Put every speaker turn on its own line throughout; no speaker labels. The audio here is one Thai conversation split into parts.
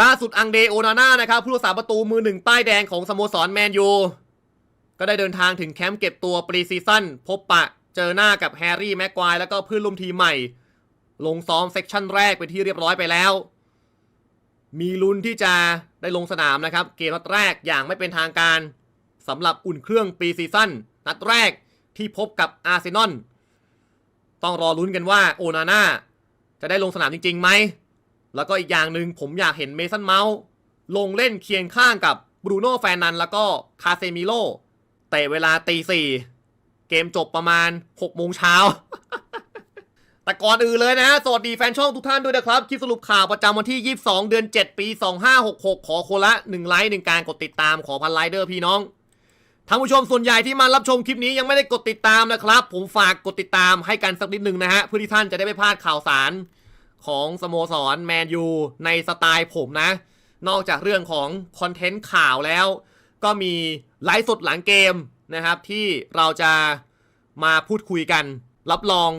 ล่าสุดอังเดโอนาน่านะครับผู้รักษาประตูมือหนึ่งป้ายแดงของสโมสรแมนยูก็ได้เดินทางถึงแคมป์เก็บตัวปรีซีซั่นพบปะเจอหน้ากับแฮร์รี่แม็กควายแล้วก็เพื่อนร่วมทีมใหม่ ลงซ้อมเซกชันแรกเป็นที่เรียบร้อยไปแล้ว มีลุ้นที่จะได้ลงสนามนะครับ เกมนัดแรกอย่างไม่เป็นทางการสำหรับอุ่นเครื่องปีซีซั่นนัดแรกที่พบกับอาร์เซนอลต้องรอลุ้นกันว่าโอนาน่าจะได้ลงสนามจริงๆไหม แล้วก็อีกอย่างหนึ่งผมอยากเห็นเมสันเมาส์ลงเล่นเคียงข้างกับบรูโน่แฟนนัน แล้วก็คาเซมิโลแต่เวลาตีสี่เกมจบประมาณ6โมงเช้า แต่ก่อนอื่นเลยนะฮะ สวัสดีแฟนช่องทุกท่านด้วยนะครับ คลิปสรุปข่าวประจำวันที่ 22 เดือน 7 ปี 2566 ขอโคละ1ไลค์1การกดติดตามขอพันไลค์เดอร์พี่น้องท่านผู้ชมส่วนใหญ่ที่มารับชมคลิปนี้ยังไม่ได้กดติดตามนะครับ ผมฝากกดติดตามให้กันสักนิดหนึ่งนะฮะเพื่อที่ท่านจะได้ไม่พลาดข่าวสาร ของสโมสรแมนยูในสไตล์ผมนะ นอกจากเรื่องของคอนเทนต์ข่าวแล้ว ก็มีไลฟ์สดหลังเกมนะครับ ที่เราจะมาพูดคุยกัน รับรอง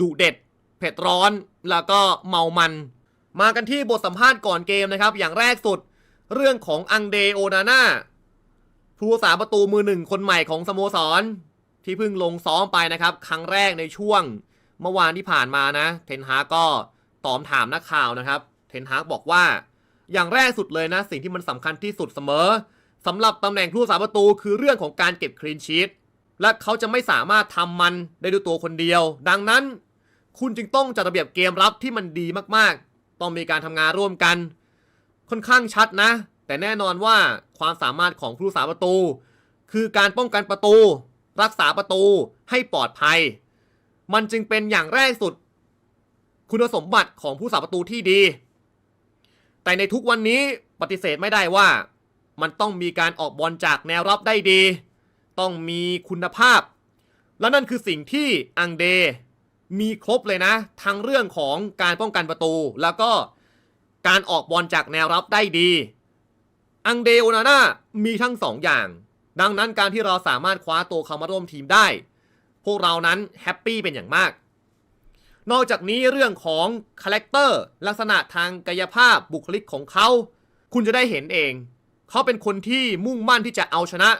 ดุเด็ด เผ็ดร้อนแล้วก็เมามัน มากันที่บทสัมภาษณ์ก่อนเกมนะครับ อย่างแรกสุดเรื่องของอังเดโอนาน่าผู้รักษาประตูมือหนึ่งคนใหม่ของสโมสร ที่เพิ่งลงซ้อมไปนะครับ ครั้งแรกในช่วงเมื่อวานที่ผ่านมานะ เทนฮาก็ ตอบถามนักข่าวนะครับเทนฮากบอกว่า อย่างแรกสุดเลยนะ สิ่งที่มันสำคัญที่สุดเสมอสำหรับตำแหน่งผู้รักษาประตูคือเรื่องของการเก็บคลีนชีตและเขาจะไม่สามารถทำมันได้ด้วยตัวคนเดียว ดังนั้น คุณจึงต้องจัดระเบียบเกมรับที่มันดีมากๆ ต้องมีการทำงานร่วมกัน ค่อนข้างชัดนะ แต่แน่นอนว่าความสามารถของผู้รักษาประตู คือการป้องกันประตู รักษาประตูให้ปลอดภัย มันจึงเป็นอย่างแรกสุด คุณสมบัติของผู้สาประตูที่ดี แต่ในทุกวันนี้ปฏิเสธไม่ได้ว่า มันต้องมีการออกบอลจากแนวรับได้ดี ต้องมีคุณภาพ และนั่นคือสิ่งที่อังเด มีครบเลยนะ ทั้งเรื่องของการป้องกันประตู แล้วก็การออกบอลจากแนวรับได้ดี อังเดโอนาน่ามีทั้งสองอย่าง ดังนั้นการที่เราสามารถคว้าตัวเขามาร่วมทีมได้ พวกเรานั้นแฮปปี้เป็นอย่างมาก นอกจากนี้เรื่องของคาแรคเตอร์ลักษณะทางกายภาพบุคลิกของเขา คุณจะได้เห็นเอง เขาเป็นคนที่มุ่งมั่นที่จะเอาชนะ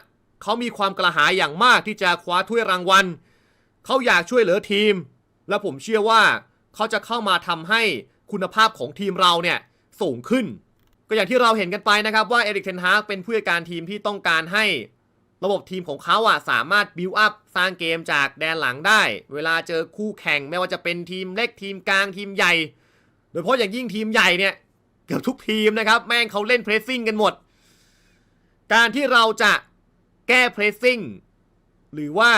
เขามีความกระหายอย่างมากที่จะคว้าถ้วยรางวัล เขาอยากช่วยเหลือทีม และผมเชื่อว่าเขาจะเข้ามาทำให้คุณภาพของทีมเราเนี่ยสูงขึ้น ก็อย่างที่เราเห็นกันไปนะครับว่าเอริกเทนฮากเป็นผู้จัดการทีมที่ต้องการให้ ระบบทีมของเขาอะสามารถบิวอัพสร้างเกมจากแดนหลังได้ เวลาเจอคู่แข่งไม่ว่าจะเป็นทีมเล็กทีมกลางทีมใหญ่ โดยเฉพาะอย่างยิ่งทีมใหญ่เนี่ยเกือบทุกทีมนะครับ แม่งเขาเล่นเพรสซิ่งกันหมด การที่เราจะแก้เพรสซิ่งหรือว่า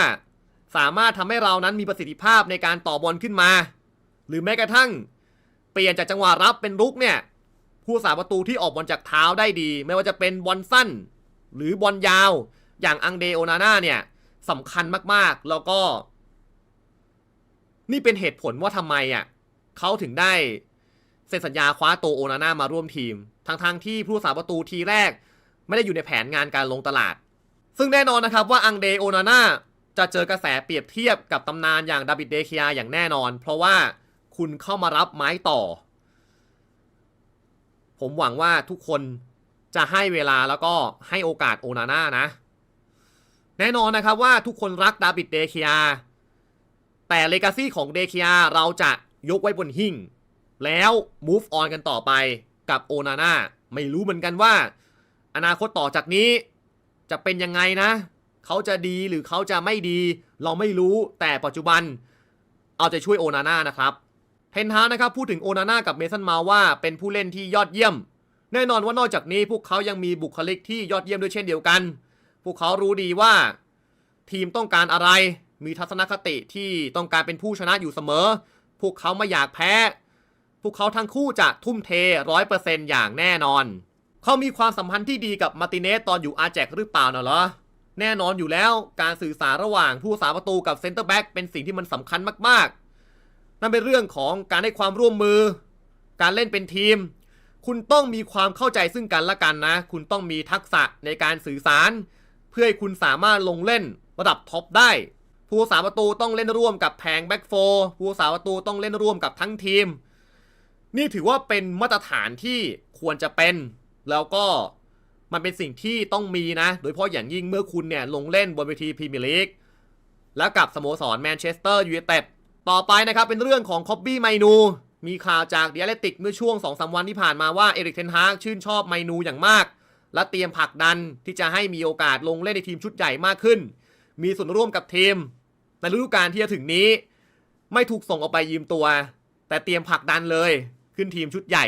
สามารถทำให้เรานั้นมีประสิทธิภาพในการต่อบอลขึ้นมา หรือแม้กระทั่ง เปลี่ยนจากจังหวะรับเป็นรุกเนี่ยผู้สาประตูที่ออกบอลจากเท้าได้ดี ไม่ว่าจะเป็นบอลสั้น หรือบอลยาว อย่างอังเดโอนาน่าเนี่ยสำคัญมากๆ แล้วก็ นี่เป็นเหตุผลว่าทำไมอะเขาถึงได้เซ็นสัญญาคว้าตัวโอนาน่ามาร่วมทีม ทั้งๆทที่ผู้สาประตูทีแรก ไม่ได้อยู่ในแผนงานการลงตลาด ซึ่งแน่นอนนะครับว่าอังเดโอนาน่าจะเจอกระแสเปรียบเทียบกับตำนานอย่างดาบิดเดคิอาอย่างแน่นอน เพราะว่าคุณเข้ามารับไม้ต่อ ผมหวังว่าทุกคนจะให้เวลาแล้วก็ให้โอกาสโอนาน่านะ แน่นอนนะครับว่าทุกคนรักดาบิดเดเคิอาแต่เลกาซี่ของเดเคิอาเราจะยกไว้บนหิ่ง แล้ว move on กันต่อไปกับโอนาน่าไม่รู้เหมือนกันว่า อนาคตต่อจากนี้จะเป็นยังไงนะ เขาจะดีหรือเขาจะไม่ดี เราไม่รู้แต่ปัจจุบัน เอาใจช่วยโอนาน่านะครับเทนฮานะครับพูดถึงโอนาน่ากับเมสันมาว่าเป็นผู้เล่นที่ยอดเยี่ยม แน่นอนว่านอกจากนี้พวกเขายังมีบุคลิกที่ยอดเยี่ยมด้วยเช่นเดียวกัน พวกเขารู้ดีว่าทีมต้องการอะไร มีทัศนคติที่ต้องการเป็นผู้ชนะอยู่เสมอ พวกเขาไม่อยากแพ้ พวกเขาทั้งคู่จะทุ่มเทร้อยเปอร์เซ็นต์อย่างแน่นอน เขามีความสัมพันธ์ที่ดีกับมาร์ติเนสตอนอยู่อาแจกหรือเปล่าน่ะเหรอ แน่นอนอยู่แล้วการสื่อสารระหว่างผู้สาประตูกับเซนเตอร์แบ็กเป็นสิ่งที่มันสำคัญมากๆ นั่นเป็นเรื่องของการให้ความร่วมมือ การเล่นเป็นทีม คุณต้องมีความเข้าใจซึ่งกันและกันนะ คุณต้องมีทักษะในการสื่อสาร เพื่อให้คุณสามารถลงเล่นระดับท็อปได้ผู้สาประตูต้องเล่นร่วมกับแผงแบ็กโฟผู้สาประตูต้องเล่นร่วมกับทั้งทีม นี่ถือว่าเป็นมาตรฐานที่ควรจะเป็น แล้วก็มันเป็นสิ่งที่ต้องมีนะ โดยเฉพาะอย่างยิ่งเมื่อคุณเนี่ยลงเล่นบนเวทีพรีเมียร์ลีกแล้วกับสโมสรแมนเชสเตอร์ยูไนเต็ดต่อไปนะครับเป็นเรื่องของคอบบี้ไมนู มีข่าวจากเดียเลติกเมื่อช่วง2-3วันที่ผ่านมาว่าเอริกเทนฮากชื่นชอบไมนูอย่างมาก และเตรียมผลักดันที่จะให้มีโอกาสลงเล่นในทีมชุดใหญ่มากขึ้น มีส่วนร่วมกับทีม ในฤดูกาลที่จะถึงนี้ ไม่ถูกส่งออกไปยืมตัว แต่เตรียมผลักดันเลยขึ้นทีมชุดใหญ่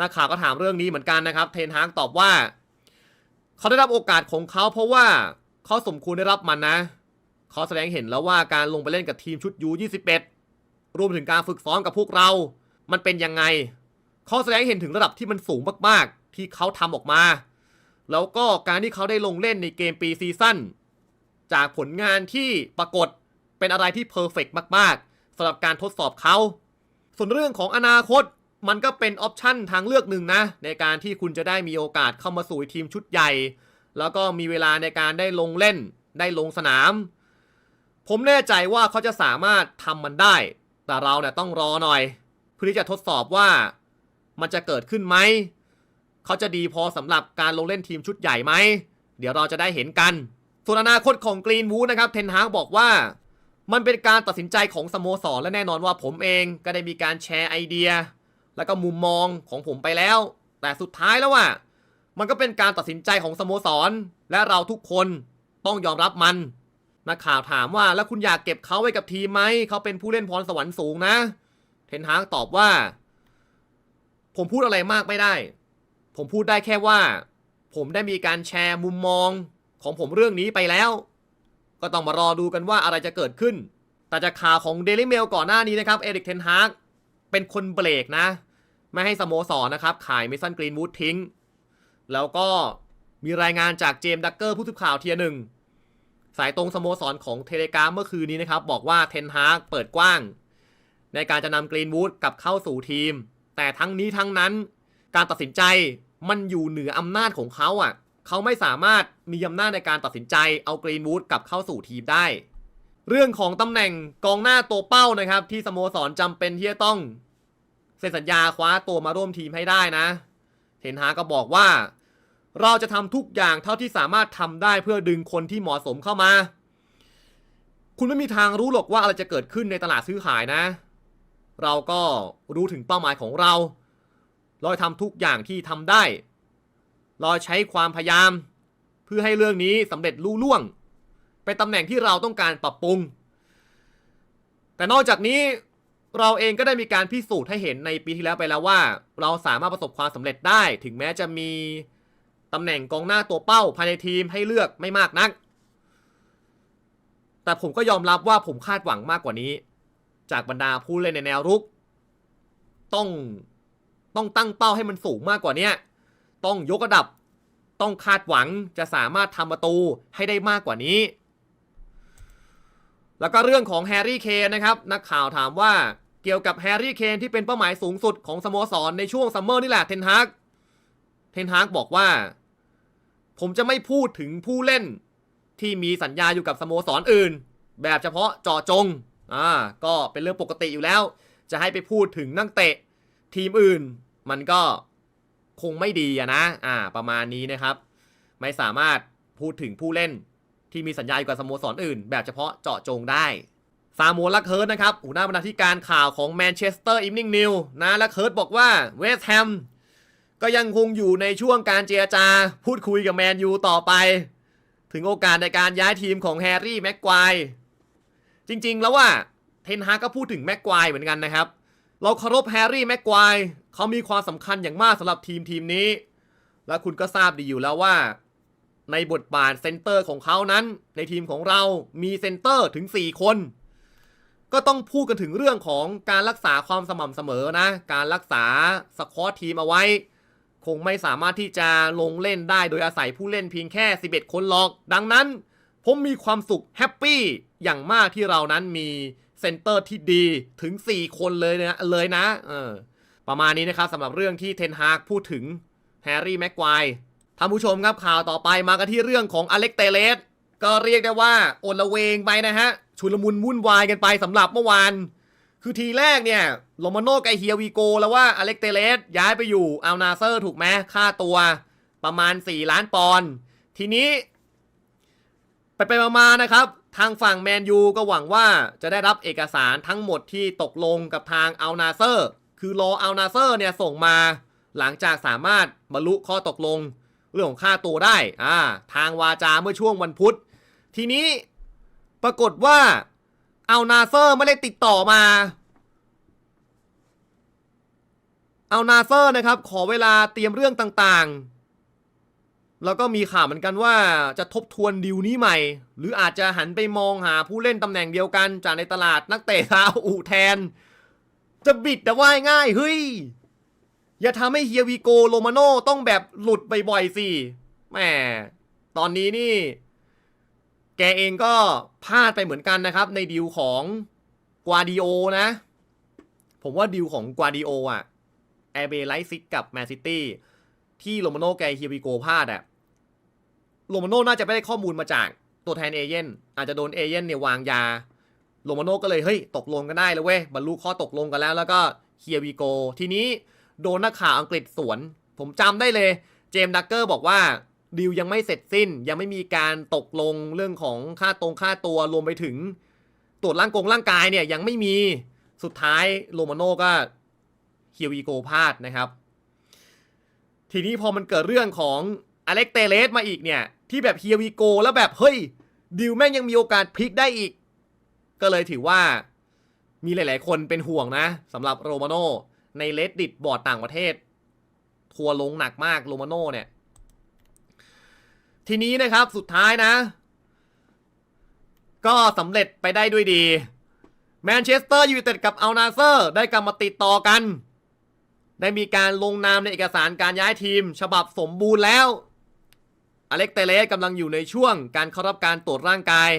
นักข่าวก็ถามเรื่องนี้เหมือนกันนะครับ เทนฮากตอบว่า เขาได้รับโอกาสของเขาเพราะว่าเขาสมควรได้รับมันนะ เขาแสดงเห็นแล้วว่าการลงไปเล่นกับทีมชุดยู21รวมถึงการฝึกซ้อมกับพวกเรา มันเป็นยังไง เขาแสดงเห็นถึงระดับที่มันสูงมากๆ ที่เขาทำออกมา แล้วก็การที่เขาได้ลงเล่นในเกมปีซีซั่นจากผลงานที่ปรากฏเป็นอะไรที่เพอร์เฟกมากๆสำหรับการทดสอบเขา ส่วนเรื่องของอนาคตมันก็เป็นออปชันทางเลือกหนึ่งนะ ในการที่คุณจะได้มีโอกาสเข้ามาสู่ทีมชุดใหญ่ แล้วก็มีเวลาในการได้ลงเล่น ได้ลงสนาม ผมแน่ใจว่าเขาจะสามารถทำมันได้ แต่เราเนี่ยต้องรอหน่อย เพื่อที่จะทดสอบว่า มันจะเกิดขึ้นไหม เขาจะดีพอสำหรับการลงเล่นทีมชุดใหญ่ไหม เดี๋ยวเราจะได้เห็นกัน ส่วนอนาคตของกรีนวูดนะครับ เทนฮากบอกว่า มันเป็นการตัดสินใจของสโมสรและแน่นอนว่าผมเองก็ได้มีการแชร์ไอเดีย แล้วก็มุมมองของผมไปแล้ว แต่สุดท้ายแล้วว่า มันก็เป็นการตัดสินใจของสโมสร และเราทุกคนต้องยอมรับมันนักข่าวถามว่าแล้วคุณอยากเก็บเขาไว้กับทีมไหม เขาเป็นผู้เล่นพรสวรรค์สูงนะ เทนฮากตอบว่า ผมพูดอะไรมากไม่ได้ ผมพูดได้แค่ว่า ผมได้มีการแชร์มุมมองของผมเรื่องนี้ไปแล้ว ก็ต้องมารอดูกันว่าอะไรจะเกิดขึ้น แต่จากข่าวของ Daily Mail ก่อนหน้านี้นะครับ เอริกเทนฮากเป็นคนเบรกนะ ไม่ให้สโมสรนะครับ ขายเมสันกรีนวูดทิ้ง แล้วก็มีรายงานจากเจมส์ดักเกอร์ผู้สื่อข่าวเทียหนึ่งสายตรงสโมสรของเทเลกราฟเมื่อคืนนี้นะครับ บอกว่าเทนฮากเปิดกว้าง ในการจะนำกรีนวูดกลับเข้าสู่ทีม แต่ทั้งนี้ทั้งนั้นการตัดสินใจมันอยู่เหนืออำนาจของเขาอะ เขาไม่สามารถมีอำนาจในการตัดสินใจเอากรีนวูดกลับเข้าสู่ทีมได้ เรื่องของตำแหน่งกองหน้าตัวเป้านะครับ ที่สโมสรจำเป็นที่จะต้องเซ็นสัญญาคว้าตัวมาร่วมทีมให้ได้นะเทนฮากก็บอกว่า เราจะทำทุกอย่างเท่าที่สามารถทำได้เพื่อดึงคนที่เหมาะสมเข้ามา คุณไม่มีทางรู้หรอกว่าอะไรจะเกิดขึ้นในตลาดซื้อขายนะ เราก็รู้ถึงเป้าหมายของเรา เราทำทุกอย่างที่ทำได้ เราใช้ความพยายาม เพื่อให้เรื่องนี้สำเร็จรุ่ล่วงเป็นตำแหน่งที่เราต้องการปรับปรุง แต่นอกจากนี้เราเองก็ได้มีการพิสูจน์ให้เห็นในปีที่แล้วไปแล้วว่า เราสามารถประสบความสำเร็จได้ ถึงแม้จะมีตำแหน่งกองหน้าตัวเป้าภายในทีมให้เลือกไม่มากนัก แต่ผมก็ยอมรับว่าผมคาดหวังมากกว่านี้ จากบรรดาผู้เล่นในแนวรุก ต้องต้องตั้งเป้าให้มันสูงมากกว่านี้ต้องยกระดับ ต้องคาดหวังจะสามารถทำประตูให้ได้มากกว่านี้ แล้วก็เรื่องของแฮร์รี่เคนนะครับนักข่าวถามว่าเกี่ยวกับแฮร์รี่เคนที่เป็นเป้าหมายสูงสุดของสโมสรในช่วงซัมเมอร์นี่แหละเทนฮากเทนฮากบอกว่า ผมจะไม่พูดถึงผู้เล่นที่มีสัญญาอยู่กับสโมสรออื่น แบบเฉพาะเจาะจง อ่าก็เป็นเรื่องปกติอยู่แล้ว จะให้ไปพูดถึงนักเตะทีมอื่น มันก็คงไม่ดีอะนะอ่าประมาณนี้นะครับ ไม่สามารถพูดถึงผู้เล่นที่มีสัญญาอยู่กับสโมสรออื่น แบบเฉพาะเจาะจงได้ซามูลักเฮิร์ตนะครับหัวหน้าบรรณาธิการข่าวของแมนเชสเตอร์อิ n นิ่งนิวนะลักเฮิร์ตบอกว่าเวสต์แฮมก็ยังคงอยู่ในช่วงการเจรจาพูดคุยกับแมนยูต่อไป ถึงโอกาสในการย้ายทีมของแฮร์รี่แม็กควาย จริง ๆ แล้วว่าเทนฮากก็พูดถึงแม็กควายเหมือนกันนะครับ เราเคารพแฮร์รี่แม็กควายเขามีความสำคัญอย่างมากสำหรับทีมทีมนี้ และคุณก็ทราบดีอยู่แล้วว่า ในบทบาทเซนเตอร์ของเขานั้น ในทีมของเรามีเซนเตอร์ถึง 4 คน ก็ต้องพูดกันถึงเรื่องของการรักษาความสม่ำเสมอนะ การรักษาสควอตทีมเอาไว้ คงไม่สามารถที่จะลงเล่นได้โดยอาศัยผู้เล่นเพียงแค่ 11 คนหรอก ดังนั้น ผมมีความสุขแฮปปี้ อย่างมากที่เรานั้นมีเซนเตอร์ที่ดีถึง 4 คนเลยนะเลยนะเออประมาณนี้นะครับสำหรับเรื่องที่เทนฮากพูดถึงแฮร์รี่แม็กควายท่านผู้ชมครับข่าวต่อไปมากันที่เรื่องของอเล็กเตเลสก็เรียกได้ว่าโอละเวงไปนะฮะ ชุลมุนวุ่นวายกันไปสำหรับเมื่อวาน คือทีแรกเนี่ยโรมาโนไกบเฮียวีโกแล้วว่าอเล็กเตเลสย้ายไปอยู่อัลนาเซอร์ถูกไหมค่าตัวประมาณ 4 ล้านปอนด์ทีนี้ ไปไปมาๆนะครับ ทางฝั่งแมนยูก็หวังว่าจะได้รับเอกสารทั้งหมดที่ตกลงกับทางอัลนาเซอร์ คือรออัลนาเซอร์เนี่ยส่งมา หลังจากสามารถบรรลุข้อตกลง เรื่องของค่าตัวได้อ่าทางวาจาเมื่อช่วงวันพุธ ทีนี้ปรากฏว่าอัลนาเซอร์ไม่ได้ติดต่อมาอัลนาเซอร์นะครับขอเวลาเตรียมเรื่องต่างๆ แล้วก็มีข่าวเหมือนกันว่าจะทบทวนดีลนี้ใหม่ หรืออาจจะหันไปมองหาผู้เล่นตำแหน่งเดียวกันจากในตลาดนักเตะซาอุแทน จะบิดแต่ว่าง่ายเฮ้ย อย่าทำให้เฮียวีโกโรมาโน่ต้องแบบหลุดบ่อยๆสิแหมตอนนี้นี่ แกเองก็พลาดไปเหมือนกันนะครับ ในดีลของกวาดิโอนะ ผมว่าดีลของกวาดิโออะแอร์เบไลซิกกับแมนซิตี้ที่โรมาโนแกเฮียวีโกพลาดอะ โรมาโน่น่าจะไม่ได้ข้อมูลมาจากตัวแทนเอเย่นอาจจะโดนเอเย่นเนี่ยวางยาโรมาโน่ก็เลยเฮ้ยตกลงกันได้แล้วเว้ยบรรลุข้อตกลงกันแล้วแล้วก็เฮียวีโกทีนี้โดนนักข่าวอังกฤษสวน ผมจำได้เลย เจมส์ดักเกอร์บอกว่าดีลยังไม่เสร็จสิ้น ยังไม่มีการตกลงเรื่องของค่าตรงค่าตัวรวมไปถึง ตรวจร่างกงร่างกายเนี่ยยังไม่มีสุดท้ายโรมาโน่ก็เฮียวีโกพลาดนะครับ ทีนี้พอมันเกิดเรื่องของ อเล็กเตเลสมาอีกเนี่ย ที่แบบเฮียวีโกแล้วแบบเฮ้ย ดิวแม่งยังมีโอกาสพลิกได้อีก ก็เลยถือว่ามีหลาย ๆ คนเป็นห่วงนะสำหรับโรมาโนในเลดดิตบอร์ดต่างประเทศ ทัวร์ลงหนักมากโรมาโน่เนี่ย ทีนี้นะครับสุดท้ายนะ ก็สำเร็จไปได้ด้วยดี แมนเชสเตอร์ยูไนเต็ดกับอัลนาเซอร์ ได้กลับมาติดต่อกัน ได้มีการลงนามในเอกสารการย้ายทีม ฉบับสมบูรณ์แล้ว อเล็กเตเลสกำลังอยู่ในช่วงการเข้ารับการตรวจร่างกาย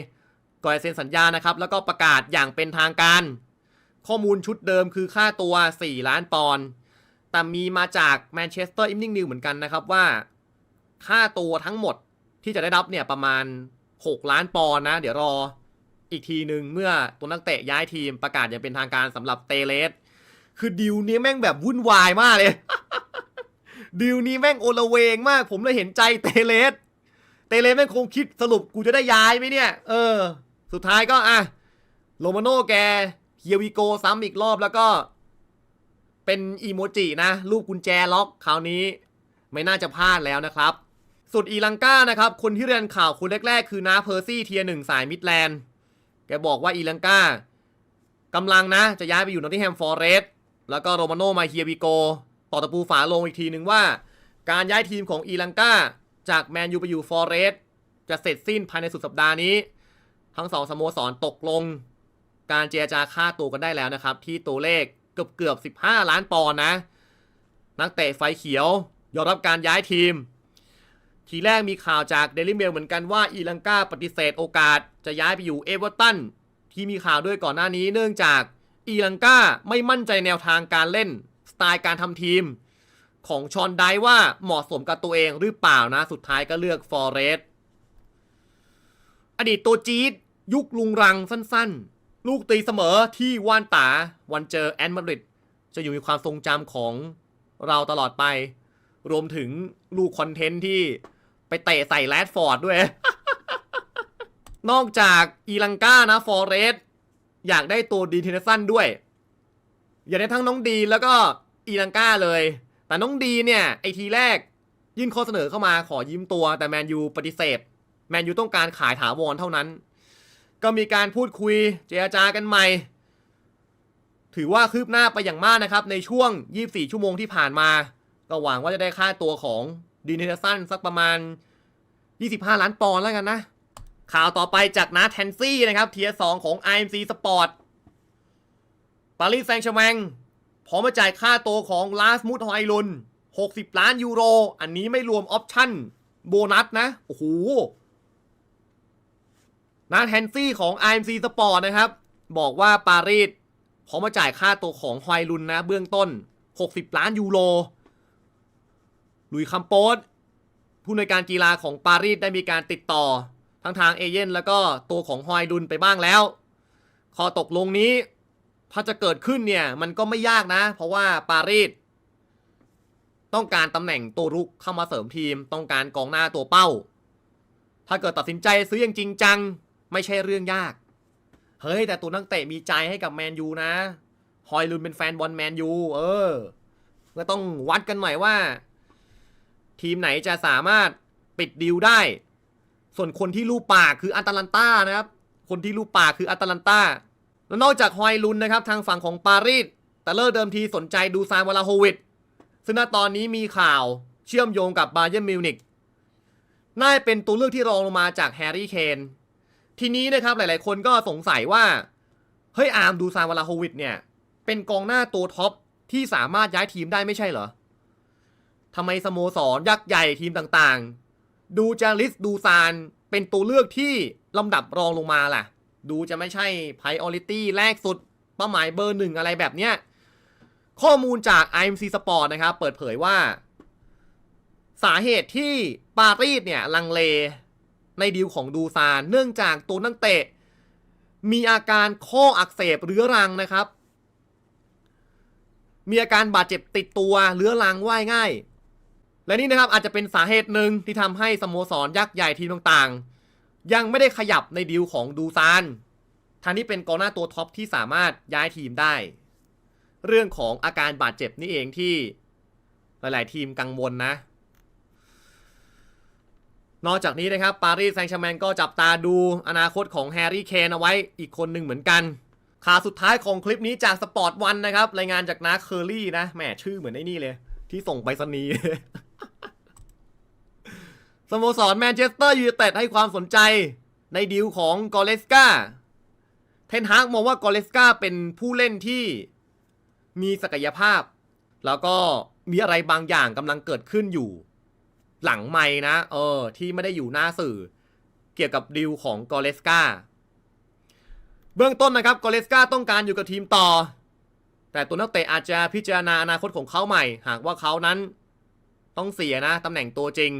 ก่อนเซ็นสัญญานะครับ แล้วก็ประกาศอย่างเป็นทางการ ข้อมูลชุดเดิมคือค่าตัว 4 ล้านปอนด์แต่มีมาจากแมนเชสเตอร์อิ n นิ่งนิวเหมือนกันนะครับว่า ค่าตัวทั้งหมดที่จะได้รับเนี่ยประมาณ 6 ล้านปอนด์นะ เดี๋ยวรออีกทีหนึ่งเมื่อตัวนักเตะย้ายทีมประกาศอย่างเป็นทางการสำหรับเตเลสคือดิวนี้แม่งแบบวุ่นวายมากเลยดิวนี้แม่งโอละเวงมาก ผมเลยเห็นใจเตเลส เตเลแม่งคงคิดสรุปกูจะได้ย้ายไหมเนี่ย เออ สุดท้ายก็อะโรมาโน่แกเฮียวิโกซ้ำอีกรอบแล้วก็ เป็นอีโมจินะ รูปกุญแจล็อกคราวนี้ ไม่น่าจะพลาดแล้วนะครับ สุดอีลังกานะครับ คนที่เรียนข่าวคนแรก ๆ คือนาเพอร์ซี่เทียหนึ่งสายมิดแลนด์แกบอกว่าอีลังกากำลังนะ จะย้ายไปอยู่นอตติแฮมฟอร์เรสแล้วก็โรมาโนมาเฮียบิโกต่อตะปูฝาลงอีกทีหนึ่งว่า การย้ายทีมของอีลังกา จากแมนยูไปอยู่ฟอร์เรสจะเสร็จสิ้นภายในสุดสัปดาห์นี้ ทั้งสองสโมสรตกลง การเจรจาค่าตัวกันได้แล้วนะครับ ที่ตัวเลขเกือบเกือบ 15 ล้านปอนด์นะ นักเตะไฟเขียวยอมรับการย้ายทีม ทีแรกมีข่าวจากเดลิเมลเหมือนกันว่าอีลังกาปฏิเสธโอกาสจะย้ายไปอยู่เอเวอร์ตันที่มีข่าวด้วยก่อนหน้านี้เนื่องจากอีลังกาไม่มั่นใจแนวทางการเล่น สไตล์การทำทีม ของชอนไดว่าเหมาะสมกับตัวเองหรือเปล่านะ สุดท้ายก็เลือกฟอร์เรสอดีตตัวจี๊ดยุคลุงรังสั้นๆ ลูกตีเสมอที่ว่านตาวันเจอแอนมาริดจะอยู่ในความทรงจำของเราตลอดไป รวมถึงลูกคอนเทนต์ที่ไปเตะใส่แรดฟอร์ดด้วย นอกจากอีลังกานะฟอร์เรสอยากได้ตัวดีเทนสันด้วย อยากได้ทั้งน้องดีแล้วก็อีลังกาเลย แต่น้องดีเนี่ยไอทีแรกยื่นข้อเสนอเข้ามาขอยืมตัว แต่แมนยูปฏิเสธ แมนยูต้องการขายถาวรเท่านั้น ก็มีการพูดคุยเจรจากันใหม่ ถือว่าคืบหน้าไปอย่างมากนะครับ ในช่วง 24 ชั่วโมงที่ผ่านมา ก็หวังว่าจะได้ค่าตัวของดีเนเทสันสักประมาณ 25 ล้านปอนด์แล้วกันนะ ข่าวต่อไปจากนาแทนซี่นะครับเทียร์สของ IMC Sport ปารีสแซงต์แชร์แมง พร้อมมาจ่ายค่าตัวของลาสมุดฮอยลุน60 ล้านยูโร อันนี้ไม่รวมออปชั่นโบนัสนะ โอ้โหนาแทนซี่ของ IMC Sport นะครับ บอกว่าปารีสพร้อมมาจ่ายค่าตัวของฮอยลุนนะ เบื้องต้น 60 ล้านยูโรลุยคัมโปสผู้ในวยการกีฬาของปารีสได้มีการติดต่อ ทั้งทางเอเย่นแล้วก็ตัวของฮอยดุนไปบ้างแล้ว ข้อตกลงนี้ ถ้าจะเกิดขึ้นเนี่ยมันก็ไม่ยากนะ เพราะว่าปารีสต้องการตำแหน่งตัวรุกเข้ามาเสริมทีม ต้องการกองหน้าตัวเป้า ถ้าเกิดตัดสินใจซื้ออย่างจริงจัง ไม่ใช่เรื่องยาก เฮ้ย แต่ตัวนักเตะมีใจให้กับแมนยูนะ ฮอยลุนเป็นแฟนบอลแมนยูเออ ก็ต้องวัดกันหน่อยว่า ทีมไหนจะสามารถปิดดีลได้ ส่วนคนที่ลูกปากคืออัตแลนตานะครับ คนที่ลูกปากคืออัตแลนตา แล้วนอกจากฮอยลุนนะครับทางฝั่งของปารีสแต่เลิกเดิมทีสนใจดูซานวลาโฮวิดซึ่งณตอนนี้มีข่าวเชื่อมโยงกับบาเย r n m มิวนิกน่าจะเป็นตัวเลือกที่รองลงมาจากแฮร์รี่เคนทีนี้นะครับหลาย ๆ คนก็สงสัยว่าเฮ้ยอาร์มดูซานวลาโฮวิดเนี่ย เป็นกองหน้าตัวท็อปที่สามารถย้ายทีมได้ไม่ใช่เหรอทำไมสโมสรยักษ์ใหญ่ทีมต่างๆ ดูจาริสดูซานเป็นตัวเลือกที่ลำดับรองลงมาล่ะ ดูจะไม่ใช่ priority แรกสุดเป้าหมายเบอร์หนึ่งอะไรแบบเนี้ย ข้อมูลจาก IMC Sport นะครับ เปิดเผยว่า สาเหตุที่ปารีสเนี่ย ลังเลในดีลของดูซาน เนื่องจากตัวนักเตะ มีอาการข้ออักเสบเรื้อรังนะครับ มีอาการบาดเจ็บติดตัวเรื้อรังว่ายง่าย และนี่นะครับอาจจะเป็นสาเหตุหนึ่งที่ทำให้สโมสรยักษ์ใหญ่ทีมต่างๆ ยังไม่ได้ขยับในดีลของดูซานทางนี้เป็นกองหน้าตัวท็อปที่สามารถย้ายทีมได้ เรื่องของอาการบาดเจ็บนี่เองที่หลาย ๆ ทีมกังวลนะ นอกจากนี้นะครับปารีสแซงต์แชร์แมงก็จับตาดูอนาคตของแฮร์รี่เคนเอาไว้อีกคนหนึ่งเหมือนกันข่าวสุดท้ายของคลิปนี้จากสปอร์ตวันนะครับ รายงานจากนาเคอรี่นะแหมชื่อเหมือนไอ้นี่เลย ที่ส่งไปสนี สโมสรแมนเชสเตอร์ยูไนเต็ดให้ความสนใจในดีลของกอเลสกาเทนฮากมองว่ากอเลสกาเป็นผู้เล่นที่มีศักยภาพ แล้วก็มีอะไรบางอย่างกำลังเกิดขึ้นอยู่ หลังไม่นะ เออ ที่ไม่ได้อยู่หน้าสื่อ เกี่ยวกับดีลของกอเลสกาเบื้องต้นนะครับกอเลสกาต้องการอยู่กับทีมต่อ แต่ตัวนักเตะอาจจะพิจารณาอนาคตของเขาใหม่ หากว่าเขานั้นต้องเสียนะตำแหน่งตัวจริง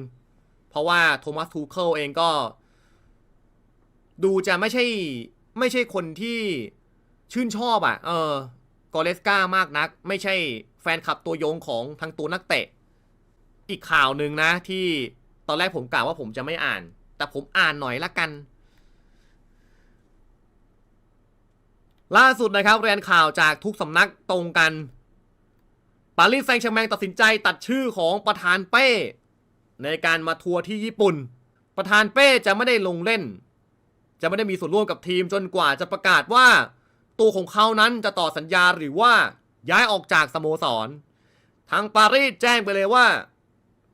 เพราะว่าโทมัสทูเคิลเองก็ ดูจะไม่ใช่ไม่ใช่คนที่ชื่นชอบอะ่ะ เออกอเลสกามากนัก ไม่ใช่แฟนคลับตัวยงของทางตัวนักเตะ อีกข่าวหนึ่งนะที่ตอนแรกผมกล่าวว่าผมจะไม่อ่าน แต่ผมอ่านหน่อยละกัน ล่าสุดนะครับเรียนข่าวจากทุกสำนักตรงกัน ปารีสแซงต์แชร์แมงตัดสินใจตัดชื่อของประธานเป้ ในการมาทัวร์ที่ญี่ปุ่น ประธานเป้จะไม่ได้ลงเล่น จะไม่ได้มีส่วนร่วมกับทีมจนกว่าจะประกาศว่า ตัวของเขานั้นจะต่อสัญญาหรือว่าย้ายออกจากสโมสร ทางปารีสแจ้งไปเลยว่า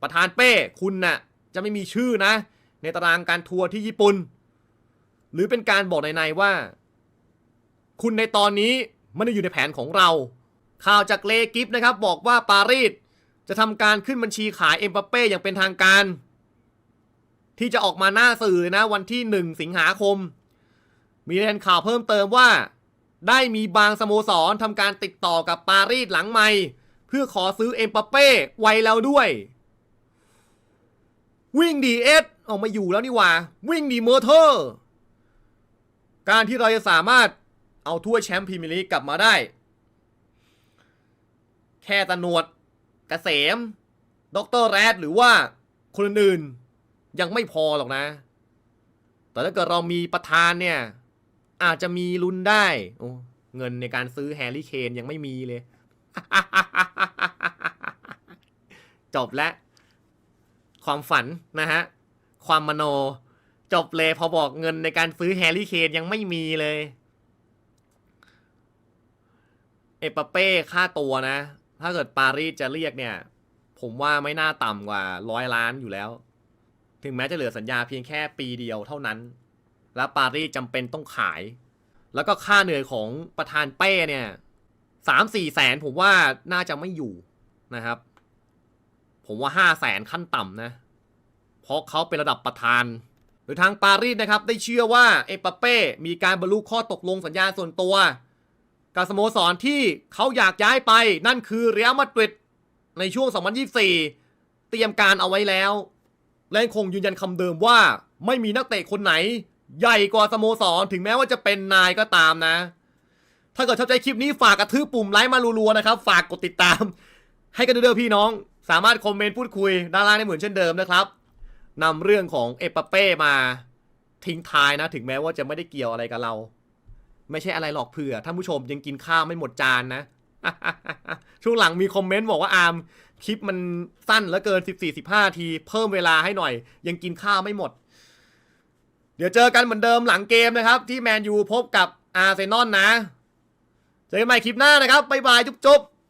ประธานเป้คุณน่ะจะไม่มีชื่อนะ ในตารางการทัวร์ที่ญี่ปุ่น หรือเป็นการบอกในๆว่า คุณในตอนนี้ไม่ได้อยู่ในแผนของเรา ข่าวจากเลกิฟนะครับบอกว่าปารีส จะทำการขึ้นบัญชีขายเอ็มบัปเป้อย่างเป็นทางการ ที่จะออกมาหน้าสื่อนะวันที่ 1 สิงหาคม มีรายงานข่าวเพิ่มเติมว่า ได้มีบางสโมสรทำการติดต่อกับปารีสหลังใหม่เพื่อขอซื้อเอ็มบัปเป้ไว้แล้วด้วย วิ่งดีเอสเอามาอยู่แล้วนี่ว่า วิ่งดีเมอร์เทอร์ การที่เราจะสามารถเอาถ้วยแชมป์พรีเมียร์ลีกกลับมาได้ แค่ตะนวด กเกษมดรแรดหรือว่าคนอื่นๆยังไม่พอหรอกนะ แต่ถ้าเกิดเรามีประธานเนี่ย อาจจะมีลุ้นได้โอ้เงินในการซื้อแฮร์รี่เคนยังไม่มีเลย จบแล้ว ความฝันนะฮะ ความมโน จบเลยพอบอกเงินในการซื้อแฮร์รี่เคนยังไม่มีเลย เอปเป้ค่าตัวนะ ถ้าเกิดปารีสจะเรียกเนี่ย ผมว่าไม่น่าต่ำกว่าร้อยล้านอยู่แล้ว ถึงแม้จะเหลือสัญญาเพียงแค่ปีเดียวเท่านั้น แล้วปารีสจำเป็นต้องขาย แล้วก็ค่าเหนื่อยของประธานเป้เนี่ยสามสี่แสนผมว่าน่าจะไม่อยู่นะครับ ผมว่าห้าแสนขั้นต่ำนะ เพราะเขาเป็นระดับประธานหรือทางปารีสนะครับ ได้เชื่อว่าเอปาเป้มีการบรรลุข้อตกลงสัญญาส่วนตัว กับสโมสรที่เขาอยากย้ายไปนั่นคือเรอัลมาดริดในช่วง 2024 เตรียมการเอาไว้แล้ว และคงยืนยันคำเดิมว่า ไม่มีนักเตะคนไหน ใหญ่กว่าสโมสรถึงแม้ว่าจะเป็นนายก็ตามนะ ถ้าเกิดชอบใจคลิปนี้ฝากกระทืบปุ่มไลค์มารัวๆนะครับ ฝากกดติดตาม ให้กันเด้วยพี่น้อง สามารถคอมเมนต์พูดคุยด้านล่างได้เหมือนเช่นเดิมนะครับนำเรื่องของเอปเป้มาทิ้งท้ายนะ ถึงแม้ว่าจะไม่ได้เกี่ยวอะไรกับเรา ไม่ใช่อะไรหรอกเผื่อท่านผู้ชมยังกินข้าวไม่หมดจานนะช่วงหลังมีคอมเมนต์บอกว่าอาร์มคลิปมันสั้นเหลือเกิน 14-15 ที เพิ่มเวลาให้หน่อย ยังกินข้าวไม่หมด เดี๋ยวเจอกันเหมือนเดิมหลังเกมนะครับ ที่แมนยูพบกับอาร์เซนอลนะ เจอกันใหม่คลิปหน้านะครับ บ๊ายบาย จุ๊บๆ